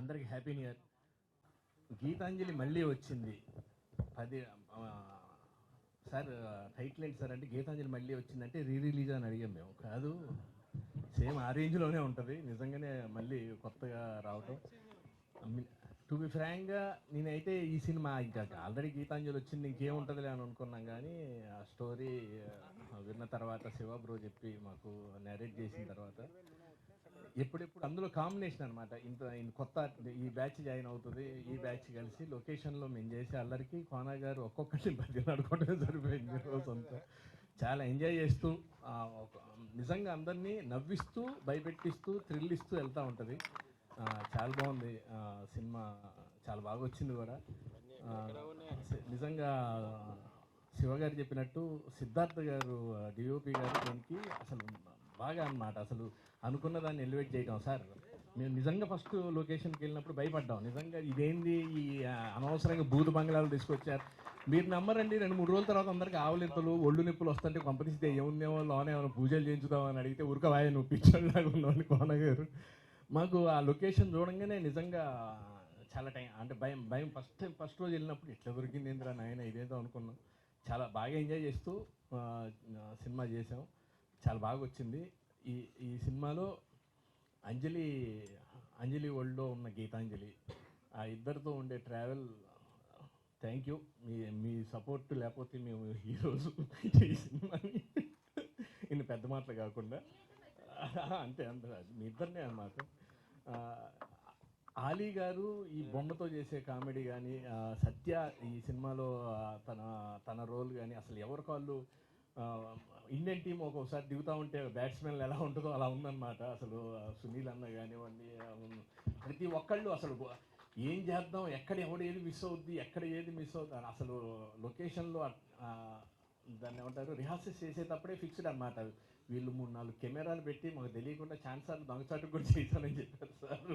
అందరికి happy new year Gitanjali మళ్ళీ వచ్చింది. పది సార్ టైటిల్ ఏంటి సార్ అంటే గీతాంజలి మళ్ళీ వచ్చిందంటే రీ రిలీజ్ అని అడిగాం మేము. కాదు సేమ్ ఆ రేంజ్లోనే ఉంటుంది. నిజంగానే మళ్ళీ కొత్తగా రావటం. టు బి ఫ్రాంక్గా నేనైతే ఈ సినిమా ఇంకా ఆల్రెడీ గీతాంజలి వచ్చింది ఇంకేముంటుందిలే అని అనుకున్నాం కానీ ఆ స్టోరీ విన్న తర్వాత శివ బ్రో చెప్పి మాకు నేరేట్ చేసిన తర్వాత ఎప్పుడెప్పుడు అందులో కాంబినేషన్ అనమాట ఇంత కొత్త ఈ బ్యాచ్ జాయిన్ అవుతుంది ఈ బ్యాచ్ కలిసి లొకేషన్లో మేము చేసే అల్లరికి కోనా గారు ఒక్కొక్కటి పది నడుకోవడమే సరిపోయింది రోజంతా చాలా ఎంజాయ్ చేస్తూ నిజంగా అందరినీ నవ్విస్తూ భయపెట్టిస్తూ థ్రిల్ ఇస్తూ వెళ్తూ ఉంటుంది. చాలా బాగుంది. సినిమా చాలా బాగా వచ్చింది కూడా. నిజంగా శివగారు చెప్పినట్టు సిద్ధార్థ గారు డిఓపి గారు దీనికి అసలు బాగా అనమాట అసలు అనుకున్న దాన్ని ఎలివేట్ చేయడం సార్ మేము నిజంగా ఫస్ట్ లొకేషన్కి వెళ్ళినప్పుడు భయపడ్డాం. నిజంగా ఇదేంది? ఈ అనవసరంగా బూత బంగ్లాలు తీసుకొచ్చారు. మీరు నమ్మరండి. రెండు మూడు రోజుల తర్వాత అందరికీ ఆవలింతలు ఒళ్ళు నొప్పులు వస్తుంటే కంపెనీస్ ఏముందేమో లోనే ఏమైనా పూజలు చేయించుదామని అడిగితే ఉరకవాయ నువ్వు పిచ్చోళ్ళలాగా ఉన్నావు కోన మాకు ఆ లొకేషన్ చూడంగానే నిజంగా చాలా టైం అంటే భయం భయం. ఫస్ట్ టైం ఫస్ట్ రోజు వెళ్ళినప్పుడు ఎట్లా దొరికింది ఏంద్రా నాయన ఇదేదో అనుకున్నాం. చాలా బాగా ఎంజాయ్ చేస్తూ సినిమా చేసాం చాలా బాగా వచ్చింది. ఈ ఈ సినిమాలో అంజలి అంజలి వరల్డ్లో ఉన్న గీతాంజలి ఆ ఇద్దరితో ఉండే ట్రావెల్ థ్యాంక్ యూ. మీ మీ సపోర్ట్ లేకపోతే మేము ఈరోజు ఈ సినిమాని. ఇన్ని పెద్ద మాటలు కాకుండా. అంతే అంతే మీ ఇద్దరినే అన్నమాట. ఆలీ గారు ఈ బొమ్మతో చేసే కామెడీ కానీ సత్య ఈ సినిమాలో తన తన రోల్ కానీ అసలు ఎవరి కాళ్ళు ఇండియన్ టీం ఒక్కొక్కసారి దిగుతూ ఉంటే బ్యాట్స్మెన్ ఎలా ఉంటుందో అలా ఉందన్నమాట. అసలు సునీల్ అన్న కానివ్వండి ప్రతి ఒక్కళ్ళు అసలు ఏం చేద్దాం ఎక్కడ ఎవడు ఏది మిస్ అవుద్ది ఎక్కడ ఏది మిస్ అవుతుంది అని అసలు లొకేషన్లో దాన్ని ఏమంటారు రిహార్సల్స్ చేసేటప్పుడే ఫిక్స్డ్ అనమాట వీళ్ళు మూడు నాలుగు కెమెరాలు పెట్టి మాకు తెలియకుండా ఛాన్సార్లు దొంగచాటు కూడా చేశానని చెప్పారు సార్.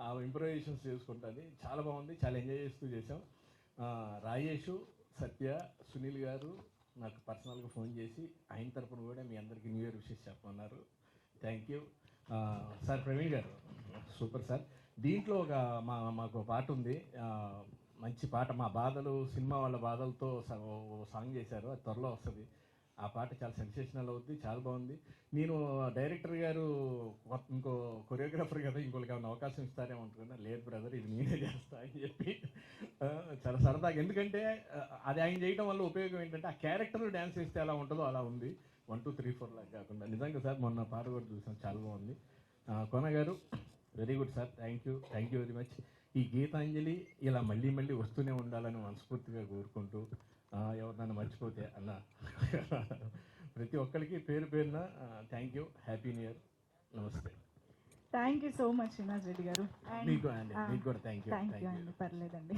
ఆ ఇంప్రూవైజేషన్స్ చేసుకుంటాను చాలా బాగుంది. చాలా ఎంజాయ్ చేస్తూ చేసాం రాజేషు రాజేష్ సత్య సునీల్ గారు నాకు పర్సనల్గా ఫోన్ చేసి ఆయన తరపున కూడా మీ అందరికీ న్యూ ఇయర్ విషెస్ చెప్పమన్నారు. థ్యాంక్ యూ సార్ ప్రవీణ్ గారు సూపర్ సార్ దీంట్లో ఒక మా మాకు ఒక పాట ఉంది. మంచి పాట మా బాధలు సినిమా వాళ్ళ బాధలతో సాంగ్ చేశారు. అది త్వరలో వస్తుంది. ఆ పాట చాలా సెన్సేషనల్ అవుద్ది చాలా బాగుంది. నేను డైరెక్టర్ గారు ఇంకో కొరియోగ్రాఫర్ కదా ఇంకొకరికి ఏమైనా అవకాశం ఇస్తారేమో అనుకున్నా లేదు బ్రదర్ ఇది నేనే చేస్తా అని చెప్పి చాలా సరదాగా. ఎందుకంటే అది ఆయన చేయడం వల్ల ఉపయోగం ఏంటంటే ఆ క్యారెక్టర్ డ్యాన్స్ వేస్తే ఎలా ఉంటుందో అలా ఉంది. వన్ టూ త్రీ ఫోర్ లాగా కాకుండా. నిజంగా సార్ మొన్న పాట కూడా చూసాం చాలా బాగుంది. కొన గారు very good sir thank you thank you very much. ఈ గీతాంజలి ఇలా మళ్ళీ మళ్ళీ వస్తూనే ఉండాలని మనస్ఫూర్తిగా కోరుకుంటూ ఎవరినైనా మర్చిపోతే అన్న ప్రతి ఒక్కరికి పేరు పేరున thank you happy new year నమస్తే. Thank you so much Srinivas Reddy గారు. మీకు అండి మీకు కూడా థ్యాంక్ యూ థ్యాంక్ యూ. అండి పర్లేదండి.